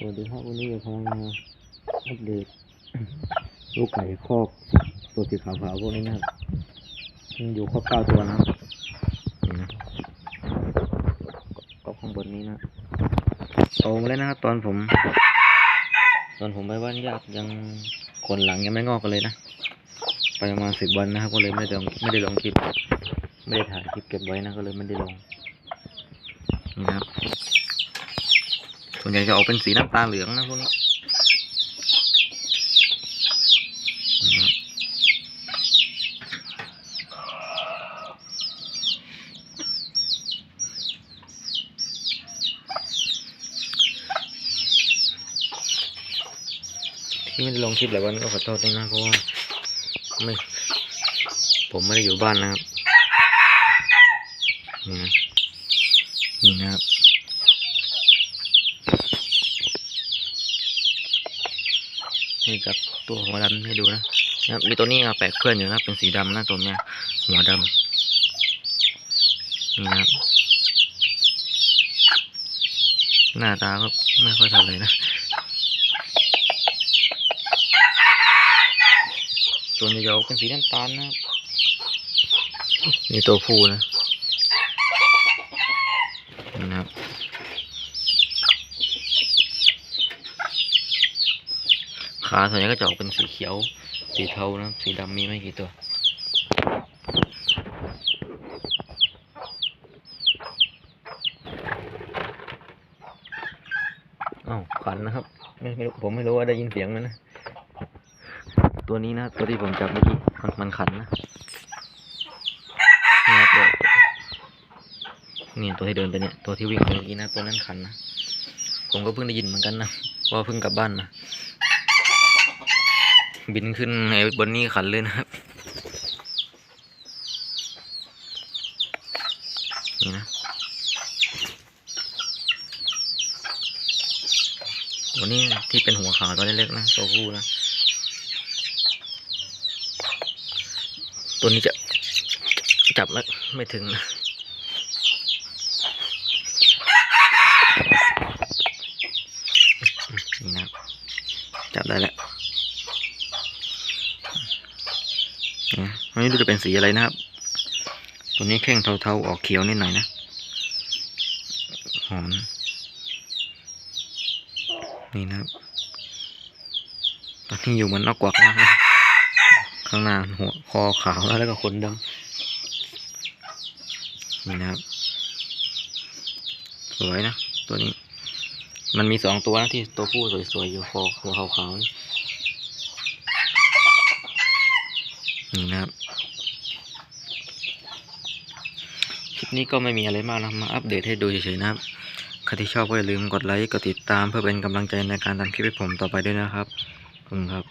สวัสดีครับวันนี้เรากำลังมาอัปเดตลูกไก่คอกตัวสีขาวๆพวกนี้นะครับยังอยู่ครบเก้าตัวนะก็ข้างบนนี้นะโตมาแล้วนะครับตอนผม ตอนผมไปบ้านญาติยังขนหลังยังไม่งอกกันเลยนะ ไปมาสิบวันนะครับก็เลยไม่ได้ลงไม่ได้ลงคลิป ไม่ได้ถ่ายคลิปเก็บไว้นะก็เลยไม่ได้ลงนะครับ วนใหญ่จะออกเป็นสีน้ำตาลเหลืองนะพวกนี้นะครับที่ไม่ได้ลงคลิปหลายวันก็ขอโทษด้วยนะเพราะว่าไม่ผมไม่ได้อยู่บ้านนะครับนี่นะนี่นะครับ นี่กับตัวหัวดำให้ดูนะนะครับมีตัวนี้อะแปลกเพื่อนอยู่นะเป็นสีดำนะตัวเนี้ยหัวดำนี่นะครับหน้าตาก็ไม่ค่อยท่าไหร่นะส่วนใหญ่จะเป็นสีน้ำตาลนะครับนี่ตัวผู้นะนี่นะครับ ขาส่วนใหญ่ก็จะออกเป็นสีเขียว สีเทานะสีดำมีไม่กี่ตัว อ้าวขันนะครับ ไม่ไม่รู้ผมไม่รู้ว่าได้ยินเสียงไหมนะ ตัวนี้นะ ตัวที่ผมจับเมื่อกี้มันมันขันนะนี่ครับตัวนี่ตัวที่เดินไปเนี่ย ตัวที่วิ่งไปเมื่อกี้นะ ตัวนั้นขันนะ ผมก็เพิ่งได้ยินเหมือนกันนะเพราะว่าเพิ่งกลับบ้านมา บินขึ้นไอ้บนนี้ขันเลยนะครับ นี่นะวันนี้ที่เป็นหัวขาวตัวเล็กๆนะตัวผู้นะ ตัวนี้จะจับไม่ไม่ถึงนะนี่นะจับได้แล้ว เนี่ยไม่รู้จะเป็นสีอะไรนะครับ ตัวนี้แข้งเทาๆออกเขียวนิดหน่อยนะหอมนี่นะครับตอนนี้อยู่เหมันนอกกวักมากนะข้างหน้าหัวคอขาวแล้วแล้วก็ขนดำนี่นะครับ สวยนะ ตัวนี้ มันมีสองตัวนะที่ตัวผู้สวยๆอยู่คอหัวขาวๆนี่ นี่นะครับคลิปนี้ก็ไม่มีอะไรมากนะมาอัปเดตให้ดูเฉยๆนะครับใครที่ชอบก็อย่าลืมกดไลค์กดติดตามเพื่อเป็นกำลังใจในการทำคลิปให้ผมต่อไปด้วยนะครับขอบคุณครับ